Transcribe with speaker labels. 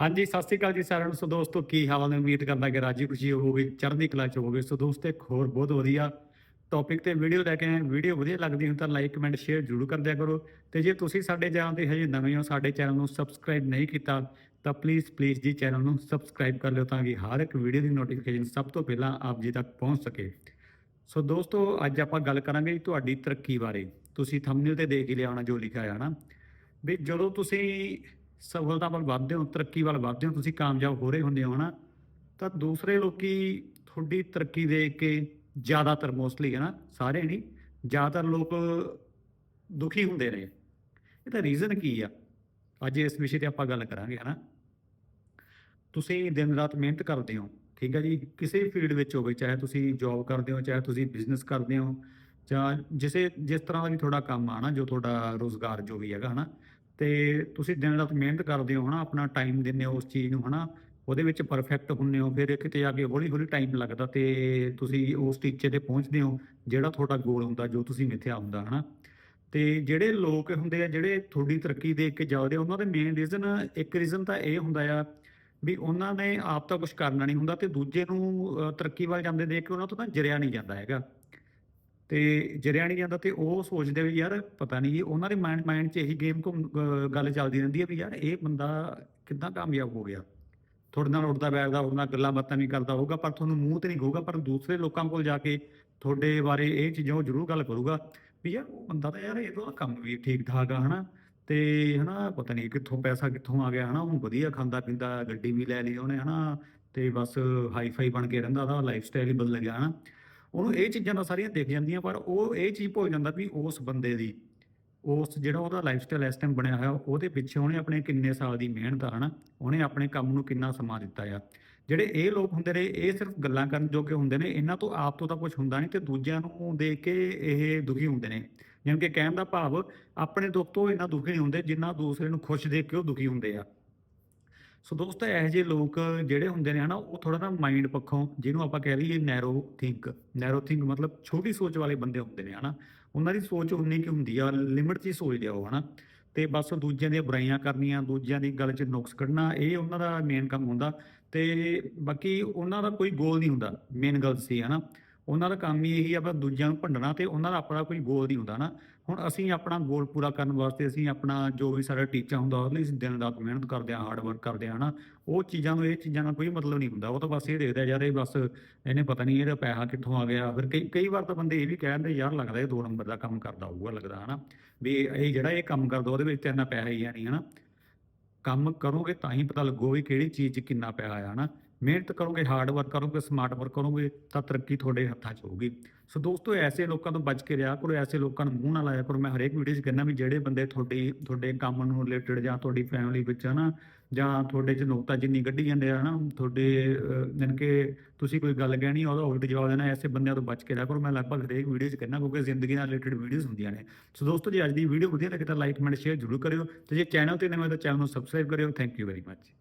Speaker 1: ਹਾਂਜੀ, ਸਤਿ ਸ੍ਰੀ ਅਕਾਲ ਜੀ ਸਾਰਿਆਂ ਨੂੰ। ਸੋ ਦੋਸਤੋ, ਕੀ ਹਾਲ ਨੇ? ਉਮੀਦ ਕਰਦਾ ਕਿ ਰਾਜੀ ਖੁਸ਼ੀ ਹੋਵੋਗੇ ਚੜ੍ਹਦੀ ਕਲਾ ਚ ਹੋਵੋਗੇ ਸੋ ਦੋਸਤੋ, ਇੱਕ ਹੋਰ ਬਹੁਤ ਵਧੀਆ ਟੌਪਿਕ ਤੇ ਵੀਡੀਓ ਲੈ ਕੇ ਆਏ ਵੀਡੀਓ ਵਧੀਆ ਲੱਗਦੀ ਹੋ ਤਾਂ ਲਾਈਕ ਕਮੈਂਟ ਸ਼ੇਅਰ ਜ਼ਰੂਰ ਕਰ ਦਿਆ ਕਰੋ। ਤੇ ਜੇ ਤੁਸੀਂ ਸਾਡੇ ਚੈਨਲ ਤੇ ਹਜੇ ਨਵੇਂ ਹੋ, ਸਾਡੇ ਚੈਨਲ ਨੂੰ ਸਬਸਕ੍ਰਾਈਬ ਨਹੀਂ ਕੀਤਾ, ਤਾਂ ਪਲੀਜ਼ ਪਲੀਜ਼ ਜੀ ਚੈਨਲ ਨੂੰ ਸਬਸਕ੍ਰਾਈਬ ਕਰ ਲਿਓ ਤਾਂ ਕਿ ਹਰ ਇੱਕ ਵੀਡੀਓ ਦੀ ਨੋਟੀਫਿਕੇਸ਼ਨ ਸਭ ਤੋਂ ਪਹਿਲਾਂ ਆਪ ਜੀ ਤੱਕ ਪਹੁੰਚ ਸਕੇ। ਸੋ ਦੋਸਤੋ, ਅੱਜ ਆਪਾਂ ਗੱਲ ਕਰਾਂਗੇ ਜੀ ਤੁਹਾਡੀ ਤਰੱਕੀ ਬਾਰੇ। ਤੁਸੀਂ ਥੰਬਨੇਲ ਤੇ ਦੇਖ ਹੀ ਲਿਆ ਹੋਣਾ ਜੋ ਲਿਖਿਆ ਹੈ ਨਾ। ਵੀ ਜਦੋਂ ਤੁਸੀਂ ਸਫਲਤਾ ਵੱਲ ਵਧਦੇ ਹੋ, ਤਰੱਕੀ ਵੱਲ ਵਧਦੇ ਹੋ, ਤੁਸੀਂ ਕਾਮਯਾਬ ਹੋ ਰਹੇ ਹੁੰਦੇ ਹੋ ਨਾ ਤਾਂ ਦੂਸਰੇ ਲੋਕੀ ਤੁਹਾਡੀ ਤਰੱਕੀ ਦੇਖ ਕੇ ਜ਼ਿਆਦਾਤਰ ਮੋਸਟਲੀ ਹੈ ਨਾ ਸਾਰੇ ਨਹੀਂ, ਜ਼ਿਆਦਾਤਰ ਲੋਕ ਦੁਖੀ ਹੁੰਦੇ ਨੇ ਇਹਦਾ ਰੀਜ਼ਨ ਕੀ ਆ? ਅੱਜ ਇਸ ਵਿਸ਼ੇ ਤੇ ਆਪਾਂ ਗੱਲ ਕਰਾਂਗੇ, ਹਨਾ? ਤੁਸੀਂ ਦਿਨ ਰਾਤ ਮਿਹਨਤ ਕਰਦੇ ਹੋ, ਠੀਕ ਹੈ ਜੀ? ਕਿਸੇ ਫੀਲਡ ਵਿੱਚ ਹੋਵੇ, ਚਾਹੇ ਤੁਸੀਂ ਜੌਬ ਕਰਦੇ ਹੋ, ਚਾਹੇ ਤੁਸੀਂ ਬਿਜ਼ਨਸ ਕਰਦੇ ਹੋ, ਜਾਂ ਜਿਸੇ, ਜਿਸ ਤਰ੍ਹਾਂ ਦਾ ਵੀ ਤੁਹਾਡਾ ਕੰਮ ਆ ਨਾ ਜੋ ਤੁਹਾਡਾ ਰੋਜ਼ਗਾਰ ਜੋ ਵੀ ਹੈਗਾ, ਹਨਾ ਤੇ ਤੁਸੀਂ ਦਿਨ ਰਾਤ ਮਿਹਨਤ ਕਰਦੇ ਹੋ ਹਨਾ, ਆਪਣਾ ਟਾਈਮ ਦਿੰਦੇ ਹੋ ਉਸ ਚੀਜ਼ ਨੂੰ ਹਨਾ, ਉਹਦੇ ਵਿੱਚ ਪਰਫੈਕਟ ਹੁੰਦੇ ਹੋ, ਫਿਰ ਕਿਤੇ ਆ ਕੇ ਹੌਲੀ ਹੌਲੀ ਟਾਈਮ ਲੱਗਦਾ ਤੇ ਤੁਸੀਂ ਉਸ ਟੀਚੇ ਤੇ ਪਹੁੰਚਦੇ ਹੋ, ਜਿਹੜਾ ਤੁਹਾਡਾ ਗੋਲ ਹੁੰਦਾ, ਜੋ ਤੁਸੀਂ ਮਿੱਥਿਆ ਹੁੰਦਾ ਹਨਾ। ਤੇ ਜਿਹੜੇ ਲੋਕ ਹੁੰਦੇ ਆ, ਜਿਹੜੇ ਤੁਹਾਡੀ ਤਰੱਕੀ ਦੇਖ ਕੇ ਜਾਦੇ ਉਹਨਾਂ ਦੇ ਮੇਨ ਰੀਜ਼ਨ ਇੱਕ ਰੀਜ਼ਨ ਤਾਂ ਇਹ ਹੁੰਦਾ ਆ ਵੀ ਉਹਨਾਂ ਨੇ ਆਪ ਤਾਂ ਕੁਝ ਕਰਨਾ ਨਹੀਂ ਹੁੰਦਾ ਤੇ ਦੂਜੇ ਨੂੰ ਤਰੱਕੀ ਵੱਲ ਜਾਂਦੇ ਦੇਖ ਕੇ ਉਹਨਾਂ ਤੋਂ ਤਾਂ ਜਰਿਆ ਨਹੀਂ ਜਾਂਦਾ ਹੈਗਾ। ਤੇ ਜਰਿਆ ਨਹੀਂ ਜਾਂਦਾ ਤੇ ਉਹ ਸੋਚਦੇ ਵੀ ਯਾਰ ਪਤਾ ਨਹੀਂ ਉਹਨਾਂ ਦੇ ਮਾਈਂਡ ਮਾਈਂਡ 'ਚ ਇਹੀ ਗੇਮ ਘੁੰਮ ਗੱਲ ਚੱਲਦੀ ਰਹਿੰਦੀ ਹੈ ਵੀ ਯਾਰ ਇਹ ਬੰਦਾ ਕਿੱਦਾਂ ਕਾਮਯਾਬ ਹੋ ਗਿਆ। ਤੁਹਾਡੇ ਨਾਲ ਉੱਠਦਾ, ਬੈਠਦਾ ਉਹਨਾਂ ਗੱਲਾਂ ਬਾਤਾਂ ਨਹੀਂ ਕਰਦਾ ਹੋਊਗਾ, ਪਰ ਤੁਹਾਨੂੰ ਮੂੰਹ ਤੇ ਨਹੀਂ ਕਹੂਗਾ, ਪਰ ਦੂਸਰੇ ਲੋਕਾਂ ਕੋਲ ਜਾ ਕੇ ਤੁਹਾਡੇ ਬਾਰੇ ਇਹ ਚੀਜ਼ਾਂ ਉਹ ਜ਼ਰੂਰ ਗੱਲ ਕਰੂਗਾ ਵੀ ਯਾਰ ਉਹ ਬੰਦਾ ਤਾਂ ਯਾਰ ਇਹਦਾ ਕੰਮ ਵੀ ਠੀਕ ਠਾਕ ਆ, ਹਨਾ? ਤੇ ਹਨਾ, ਪਤਾ ਨਹੀਂ ਕਿੱਥੋਂ ਪੈਸਾ ਕਿੱਥੋਂ ਆ ਗਿਆ, ਹਨਾ? ਉਹ ਵਧੀਆ ਖਾਂਦਾ ਪੀਂਦਾ, ਗੱਡੀ ਵੀ ਲੈ ਲਈ ਉਹਨੇ, ਹਨਾ? ਤੇ ਬਸ ਹਾਈ ਫਾਈ ਬਣ ਕੇ ਰਹਿੰਦਾ, ਉਹਦਾ ਲਾਈਫ ਸਟਾਈਲ ਹੀ ਬਦਲ ਗਿਆ, ਹਨਾ? ਉਹਨੂੰ ਇਹ ਚੀਜ਼ਾਂ ਤਾਂ ਸਾਰੀਆਂ ਦਿਖ ਜਾਂਦੀਆਂ, ਪਰ ਉਹ ਇਹ ਚੀਜ਼ ਭੁੱਲ ਜਾਂਦਾ ਵੀ ਉਸ ਬੰਦੇ ਦੀ, ਉਸ ਜਿਹੜਾ ਉਹਦਾ ਲਾਈਫ ਸਟਾਈਲ ਇਸ ਟਾਈਮ ਬਣਿਆ ਹੋਇਆ, ਉਹਦੇ ਪਿੱਛੇ ਉਹਨੇ ਆਪਣੇ ਕਿੰਨੇ ਸਾਲ ਦੀ ਮਿਹਨਤ ਆ, ਹਨਾ? ਉਹਨੇ ਆਪਣੇ ਕੰਮ ਨੂੰ ਕਿੰਨਾ ਸਮਾਂ ਦਿੱਤਾ ਆ। ਜਿਹੜੇ ਇਹ ਲੋਕ ਹੁੰਦੇ ਨੇ, ਇਹ ਸਿਰਫ ਗੱਲਾਂ ਕਰਨ ਜੋਗੇ ਹੁੰਦੇ ਨੇ, ਇਹਨਾਂ ਤੋਂ ਆਪ ਤੋਂ ਤਾਂ ਕੁਝ ਹੁੰਦਾ ਨਹੀਂ ਤੇ ਦੂਜਿਆਂ ਨੂੰ ਦੇਖ ਕੇ ਇਹ ਦੁਖੀ ਹੁੰਦੇ ਨੇ। ਜਿਵੇਂ ਕਿ ਕਹਿਣ ਦਾ ਭਾਵ, ਆਪਣੇ ਦੁੱਖ ਤੋਂ ਇਹਨਾਂ ਦੁਖੀ ਨਹੀਂ ਹੁੰਦੇ ਜਿੰਨਾ ਦੂਸਰੇ ਨੂੰ ਖੁਸ਼ ਦੇਖ ਕੇ ਉਹ ਦੁਖੀ ਹੁੰਦੇ ਆ। ਸੋ ਦੋਸਤੋ, ਇਹੋ ਜਿਹੇ ਲੋਕ ਜਿਹੜੇ ਹੁੰਦੇ ਨੇ ਹਨਾ, ਉਹ ਥੋੜਾ ਨਾ ਮਾਈਂਡ ਪੱਖੋਂ, ਜਿਹਨੂੰ ਆਪਾਂ ਕਹਿ ਲਈਏ ਨੈਰੋ ਥਿੰਕ ਨੈਰੋ ਥਿੰਕ ਮਤਲਬ ਛੋਟੀ ਸੋਚ ਵਾਲੇ ਬੰਦੇ ਹੁੰਦੇ ਨੇ ਹਨਾ। ਉਹਨਾਂ ਦੀ ਸੋਚ ਉਨੀ ਕੀ ਹੁੰਦੀ ਆ ਲਿਮਿਟ 'ਚ ਹੀ ਸੋਚਦੇ ਆ ਉਹ ਹਨਾ। ਤੇ ਬਸ ਦੂਜਿਆਂ ਦੀਆਂ ਬੁਰਾਈਆਂ ਕਰਨੀਆਂ, ਦੂਜਿਆਂ ਦੀ ਗੱਲ 'ਚ ਨੁਕਸ ਕੱਢਣਾ, ਇਹ ਉਹਨਾਂ ਦਾ ਮੇਨ ਕੰਮ ਹੁੰਦਾ। ਤੇ ਬਾਕੀ ਉਹਨਾਂ ਦਾ ਕੋਈ ਗੋਲ ਨਹੀਂ ਹੁੰਦਾ ਮੇਨ ਗੱਲ ਸੀ ਹਨਾ। ਉਹਨਾਂ ਦਾ ਕੰਮ ਹੀ ਇਹੀ ਆ ਬਸ ਦੂਜਿਆਂ ਨੂੰ ਭੰਡਣਾ ਤੇ ਉਹਨਾਂ ਦਾ ਆਪਣਾ ਕੋਈ ਗੋਲ ਨਹੀਂ ਹੁੰਦਾ ਨਾ। ਹੁਣ ਅਸੀਂ ਆਪਣਾ ਗੋਲ ਪੂਰਾ ਕਰਨ ਵਾਸਤੇ ਅਸੀਂ ਆਪਣਾ ਜੋ ਵੀ ਸਾਡਾ ਟੀਚਾ ਹੁੰਦਾ, ਉਹਦੇ ਲਈ ਅਸੀਂ ਦਿਨ ਰਾਤ ਮਿਹਨਤ ਕਰਦੇ ਆ ਹਾਰਡ ਵਰਕ ਕਰਦੇ ਆ ਹਨਾ। ਉਹ ਚੀਜ਼ਾਂ ਨੂੰ, ਇਹ ਚੀਜ਼ਾਂ ਨਾਲ ਕੋਈ ਮਤਲਬ ਨਹੀਂ ਹੁੰਦਾ। ਉਹ ਤਾਂ ਬਸ ਇਹ ਦੇਖਦਾ ਯਾਰ, ਇਹ ਬਸ ਇਹਨੇ ਪਤਾ ਨਹੀਂ ਇਹਦਾ ਪੈਸਾ ਕਿੱਥੋਂ ਆ ਗਿਆ। ਫਿਰ ਕਈ ਕਈ ਵਾਰ ਤਾਂ ਬੰਦੇ ਇਹ ਵੀ ਕਹਿੰਦੇ, ਯਾਰ ਲੱਗਦਾ ਇਹ ਦੋ ਨੰਬਰ ਦਾ ਕੰਮ ਕਰਦਾ ਹੋਊਗਾ, ਲੱਗਦਾ, ਹਨਾ। ਵੀ ਇਹ ਜਿਹੜਾ ਇਹ ਕੰਮ ਕਰਦਾ, ਉਹਦੇ ਵਿੱਚ ਤਾਂ ਇੰਨਾ ਪੈਸਾ ਹੀ ਹੈ ਨਹੀਂ, ਹਨਾ। ਕੰਮ ਕਰੋਗੇ ਤਾਂ ਹੀ ਪਤਾ ਲੱਗੋ ਵੀ ਕਿਹੜੀ ਚੀਜ਼ 'ਚ ਕਿੰਨਾ ਪੈਸਾ ਆ, ਹਨਾ। ਮਿਹਨਤ ਕਰੋਗੇ ਹਾਰਡ ਵਰਕ ਕਰੋਗੇ ਸਮਾਰਟ ਵਰਕ ਕਰੋਗੇ, ਤਾਂ ਤਰੱਕੀ ਤੁਹਾਡੇ ਹੱਥਾਂ 'ਚ ਹੋਊਗੀ। ਸੋ ਦੋਸਤੋ, ਐਸੇ ਲੋਕਾਂ ਤੋਂ ਬਚ ਕੇ ਰਿਹਾ ਕਰੋ, ਐਸੇ ਲੋਕਾਂ ਨੂੰ ਮੂੰਹ ਨਾ ਲਾਇਆ ਕਰੋ। ਮੈਂ ਹਰੇਕ ਵੀਡੀਓ 'ਚ ਕਹਿੰਦਾ ਵੀ ਜਿਹੜੇ ਬੰਦੇ ਤੁਹਾਡੀ, ਤੁਹਾਡੇ ਕੰਮ ਨੂੰ ਰਿਲੇਟਡ ਜਾਂ ਤੁਹਾਡੀ ਫੈਮਿਲੀ ਵਿੱਚ ਹਨਾ, ਜਾਂ ਤੁਹਾਡੇ 'ਚ ਨੁਕਤਾ ਜਿੰਨੀ ਕੱਢੀ ਜਾਂਦੇ ਆ ਹਨਾ, ਤੁਹਾਡੇ ਜਨ ਕਿ ਤੁਸੀਂ ਕੋਈ ਗੱਲ ਕਹਿਣੀ ਉਹਦਾ ਉਲਟ ਜਵਾਬ ਦੇਣਾ, ਐਸੇ ਬੰਦਿਆਂ ਤੋਂ ਬਚ ਕੇ ਰਿਹਾ ਕਰੋ। ਮੈਂ ਲਗਭਗ ਹਰੇਕ ਵੀਡੀਓ 'ਚ ਕਹਿੰਦਾ ਕਿਉਂਕਿ ਜ਼ਿੰਦਗੀ ਨਾਲ ਰਿਲੇਟਡ ਵੀਡੀਓਜ਼ ਹੁੰਦੀਆਂ ਨੇ। ਸੋ ਦੋਸਤੋ, ਜੇ ਅੱਜ ਦੀ ਵੀਡੀਓ ਵਧੀਆ ਲੱਗੇ ਤਾਂ ਲਾਈਕ ਕਮੈਂਟ ਸ਼ੇਅਰ ਜ਼ਰੂਰ ਕਰਿਓ। ਤੇ ਜੇ ਚੈਨਲ ਤੇ ਨਵੇਂ ਤਾਂ ਚੈਨਲ ਨੂੰ ਸਬਸਕ੍ਰਾਈਬ ਕਰਿਓ। Thank you very much